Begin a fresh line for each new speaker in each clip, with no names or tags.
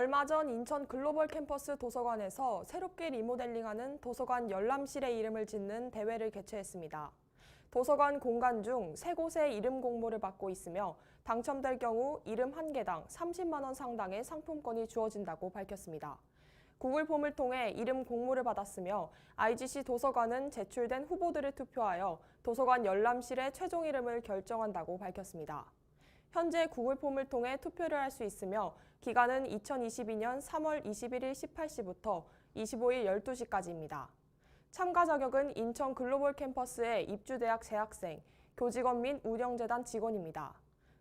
얼마 전 인천 글로벌 캠퍼스 도서관에서 새롭게 리모델링하는 도서관 열람실의 이름을 짓는 대회를 개최했습니다. 도서관 공간 중 세 곳의 이름 공모를 받고 있으며 당첨될 경우 이름 한 개당 30만 원 상당의 상품권이 주어진다고 밝혔습니다. 구글 폼을 통해 이름 공모를 받았으며 IGC 도서관은 제출된 후보들을 투표하여 도서관 열람실의 최종 이름을 결정한다고 밝혔습니다. 현재 구글 폼을 통해 투표를 할 수 있으며 기간은 2022년 3월 21일 18시부터 25일 12시까지입니다. 참가 자격은 인천 글로벌 캠퍼스의 입주대학 재학생, 교직원 및 운영재단 직원입니다.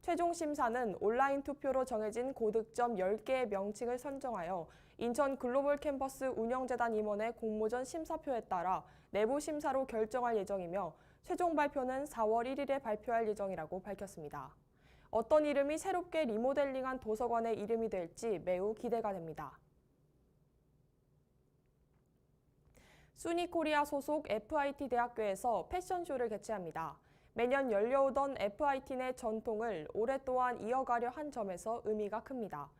최종 심사는 온라인 투표로 정해진 고득점 10개의 명칭을 선정하여 인천 글로벌 캠퍼스 운영재단 임원의 공모전 심사표에 따라 내부 심사로 결정할 예정이며 최종 발표는 4월 1일에 발표할 예정이라고 밝혔습니다. 어떤 이름이 새롭게 리모델링한 도서관의 이름이 될지 매우 기대가 됩니다. 수니코리아 소속 FIT 대학교에서 패션쇼를 개최합니다. 매년 열려오던 FIT 내 전통을 올해 또한 이어가려 한 점에서 의미가 큽니다.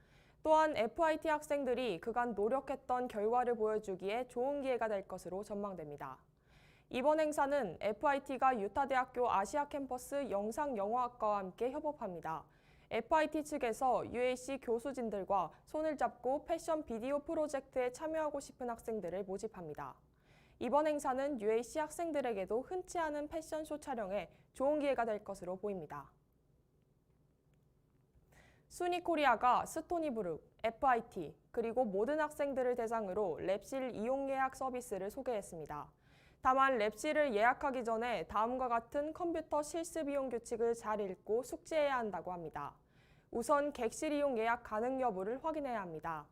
또한 FIT 학생들이 그간 노력했던 결과를 보여주기에 좋은 기회가 될 것으로 전망됩니다. 이번 행사는 FIT가 유타대학교 아시아 캠퍼스 영상영화학과와 함께 협업합니다. FIT 측에서 UAC 교수진들과 손을 잡고 패션 비디오 프로젝트에 참여하고 싶은 학생들을 모집합니다. 이번 행사는 UAC 학생들에게도 흔치 않은 패션쇼 촬영에 좋은 기회가 될 것으로 보입니다. 수니코리아가 스토니브룩, FIT, 그리고 모든 학생들을 대상으로 랩실 이용 예약 서비스를 소개했습니다. 다만 랩실을 예약하기 전에 다음과 같은 컴퓨터 실습 이용 규칙을 잘 읽고 숙지해야 한다고 합니다. 우선 객실 이용 예약 가능 여부를 확인해야 합니다.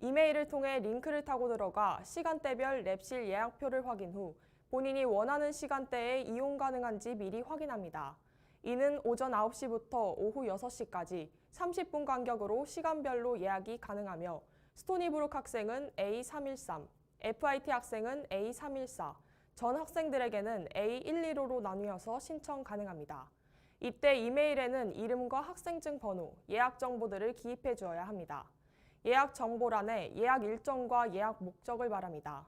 이메일을 통해 링크를 타고 들어가 시간대별 랩실 예약표를 확인 후 본인이 원하는 시간대에 이용 가능한지 미리 확인합니다. 이는 오전 9시부터 오후 6시까지 30분 간격으로 시간별로 예약이 가능하며 스토니브룩 학생은 A313, FIT 학생은 A314, 전 학생들에게는 A115로 나뉘어서 신청 가능합니다. 이때 이메일에는 이름과 학생증 번호, 예약 정보들을 기입해 주어야 합니다. 예약 정보란에 예약 일정과 예약 목적을 말합니다.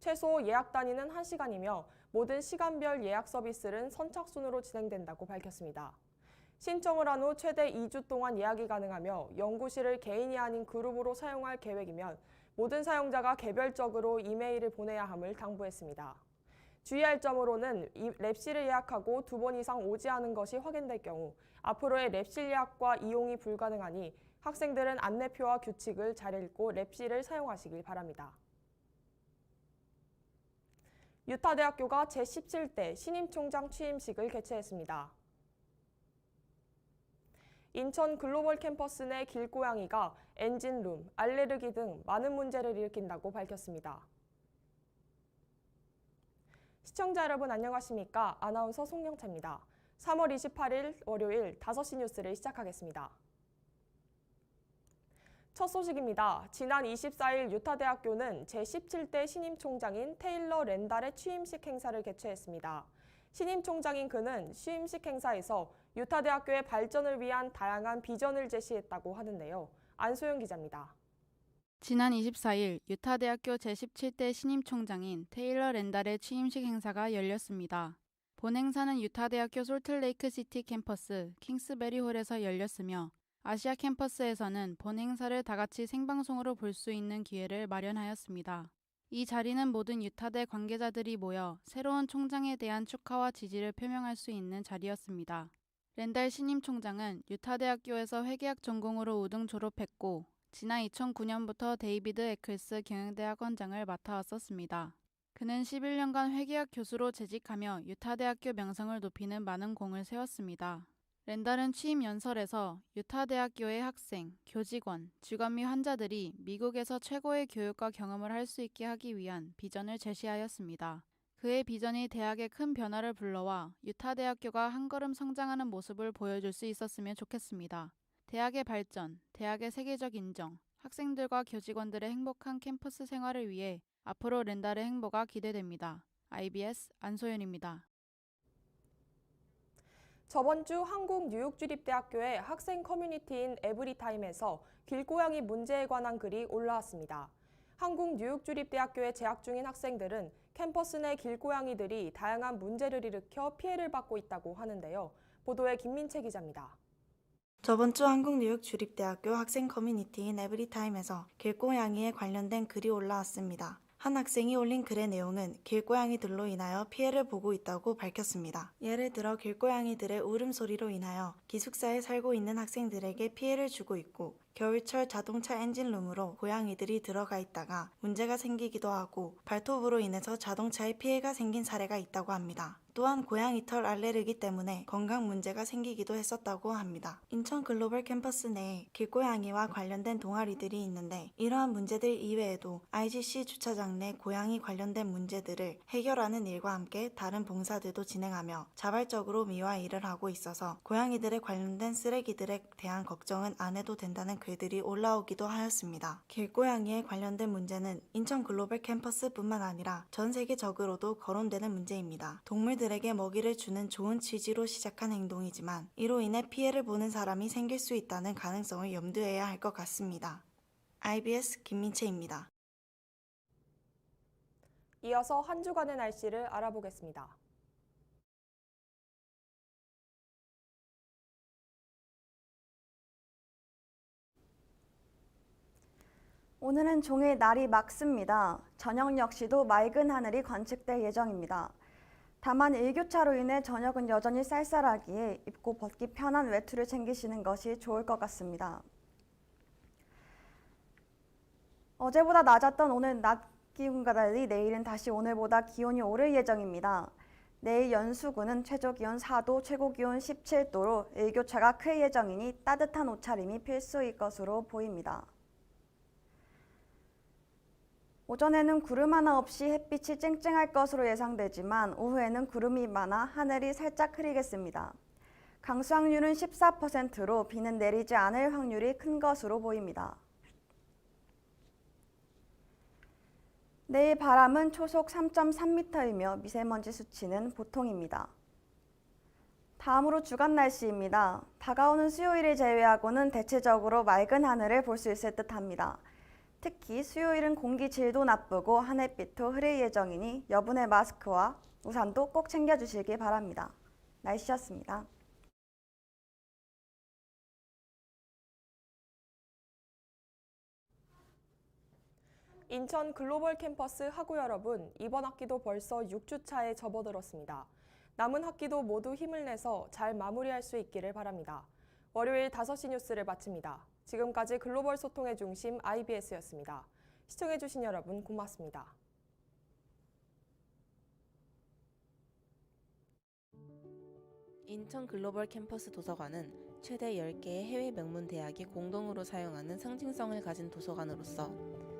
최소 예약 단위는 1시간이며 모든 시간별 예약 서비스는 선착순으로 진행된다고 밝혔습니다. 신청을 한 후 최대 2주 동안 예약이 가능하며 연구실을 개인이 아닌 그룹으로 사용할 계획이면 모든 사용자가 개별적으로 이메일을 보내야 함을 당부했습니다. 주의할 점으로는 이 랩실을 예약하고 두 번 이상 오지 않은 것이 확인될 경우 앞으로의 랩실 예약과 이용이 불가능하니 학생들은 안내표와 규칙을 잘 읽고 랩실을 사용하시길 바랍니다. 유타 대학교가 제17대 신임 총장 취임식을 개최했습니다. 인천 글로벌 캠퍼스 내 길고양이가 엔진룸, 알레르기 등 많은 문제를 일으킨다고 밝혔습니다. 시청자 여러분 안녕하십니까? 아나운서 송영채입니다. 3월 28일 월요일 5시 뉴스를 시작하겠습니다. 첫 소식입니다. 지난 24일 유타대학교는 제17대 신임 총장인 테일러 렌달의 취임식 행사를 개최했습니다. 신임 총장인 그는 취임식 행사에서 유타대학교의 발전을 위한 다양한 비전을 제시했다고 하는데요. 안소영 기자입니다.
지난 24일 유타대학교 제17대 신임 총장인 테일러 렌달의 취임식 행사가 열렸습니다. 본 행사는 유타대학교 솔틀레이크 시티 캠퍼스 킹스베리홀에서 열렸으며 아시아 캠퍼스에서는 본 행사를 다 같이 생방송으로 볼 수 있는 기회를 마련하였습니다. 이 자리는 모든 유타대 관계자들이 모여 새로운 총장에 대한 축하와 지지를 표명할 수 있는 자리였습니다. 렌달 신임 총장은 유타대학교에서 회계학 전공으로 우등 졸업했고 지난 2009년부터 데이비드 에클스 경영대학원장을 맡아왔었습니다. 그는 11년간 회계학 교수로 재직하며 유타대학교 명성을 높이는 많은 공을 세웠습니다. 렌달은 취임 연설에서 유타대학교의 학생, 교직원, 직원 및 환자들이 미국에서 최고의 교육과 경험을 할 수 있게 하기 위한 비전을 제시하였습니다. 그의 비전이 대학에 큰 변화를 불러와 유타대학교가 한 걸음 성장하는 모습을 보여줄 수 있었으면 좋겠습니다. 대학의 발전, 대학의 세계적 인정, 학생들과 교직원들의 행복한 캠퍼스 생활을 위해 앞으로 렌달의 행보가 기대됩니다. IBS 안소연입니다.
저번 주 한국 뉴욕주립대학교의 학생 커뮤니티인 에브리타임에서 길고양이 문제에 관한 글이 올라왔습니다. 한국 뉴욕주립대학교에 재학 중인 학생들은 캠퍼스 내 길고양이들이 다양한 문제를 일으켜 피해를 받고 있다고 하는데요. 보도에 김민채 기자입니다.
저번 주 한국 뉴욕 주립대학교 학생 커뮤니티인 에브리타임에서 길고양이에 관련된 글이 올라왔습니다. 한 학생이 올린 글의 내용은 길고양이들로 인하여 피해를 보고 있다고 밝혔습니다. 예를 들어 길고양이들의 울음소리로 인하여 기숙사에 살고 있는 학생들에게 피해를 주고 있고 겨울철 자동차 엔진룸으로 고양이들이 들어가 있다가 문제가 생기기도 하고 발톱으로 인해서 자동차에 피해가 생긴 사례가 있다고 합니다. 또한 고양이 털 알레르기 때문에 건강 문제가 생기기도 했었다고 합니다. 인천 글로벌 캠퍼스 내에 길고양이와 관련된 동아리들이 있는데 이러한 문제들 이외에도 IGC 주차장 내 고양이 관련된 문제들을 해결하는 일과 함께 다른 봉사들도 진행하며 자발적으로 미화 일을 하고 있어서 고양이들에 관련된 쓰레기들에 대한 걱정은 안 해도 된다는 글들이 올라오기도 하였습니다. 길고양이에 관련된 문제는 인천 글로벌 캠퍼스뿐만 아니라 전 세계적으로도 거론되는 문제입니다. 동물들에게 먹이를 주는 좋은 취지로 시작한 행동이지만 이로 인해 피해를 보는 사람이 생길 수 있다는 가능성을 염두해야 할 것 같습니다. IBS 김민채입니다.
이어서 한 주간의 날씨를 알아보겠습니다.
오늘은 종일 날이 맑습니다. 저녁 역시도 맑은 하늘이 관측될 예정입니다. 다만 일교차로 인해 저녁은 여전히 쌀쌀하기에 입고 벗기 편한 외투를 챙기시는 것이 좋을 것 같습니다. 어제보다 낮았던 오늘 낮 기온과 달리 내일은 다시 오늘보다 기온이 오를 예정입니다. 내일 연수구는 최저 기온 4도, 최고 기온 17도로 일교차가 클 예정이니 따뜻한 옷차림이 필수일 것으로 보입니다. 오전에는 구름 하나 없이 햇빛이 쨍쨍할 것으로 예상되지만 오후에는 구름이 많아 하늘이 살짝 흐리겠습니다. 강수 확률은 14%로 비는 내리지 않을 확률이 큰 것으로 보입니다. 내일 바람은 초속 3.3m이며 미세먼지 수치는 보통입니다. 다음으로 주간 날씨입니다. 다가오는 수요일을 제외하고는 대체적으로 맑은 하늘을 볼 수 있을 듯 합니다. 특히 수요일은 공기 질도 나쁘고 하늘빛도 흐릴 예정이니 여분의 마스크와 우산도 꼭 챙겨주시기 바랍니다. 날씨였습니다.
인천 글로벌 캠퍼스 학우 여러분, 이번 학기도 벌써 6주차에 접어들었습니다. 남은 학기도 모두 힘을 내서 잘 마무리할 수 있기를 바랍니다. 월요일 5시 뉴스를 마칩니다. 지금까지 글로벌 소통의 중심 IBS였습니다. 시청해주신 여러분 고맙습니다.
인천 글로벌 캠퍼스 도서관은 최대 10개의 해외 명문 대학이 공동으로 사용하는 상징성을 가진 도서관으로서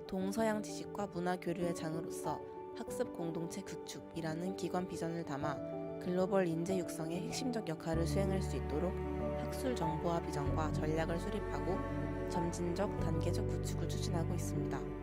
동서양 지식과 문화 교류의 장으로서 학습 공동체 구축이라는 기관 비전을 담아 글로벌 인재 육성의 핵심적 역할을 수행할 수 있도록 학술 정보화 비전과 전략을 수립하고 점진적 단계적 구축을 추진하고 있습니다.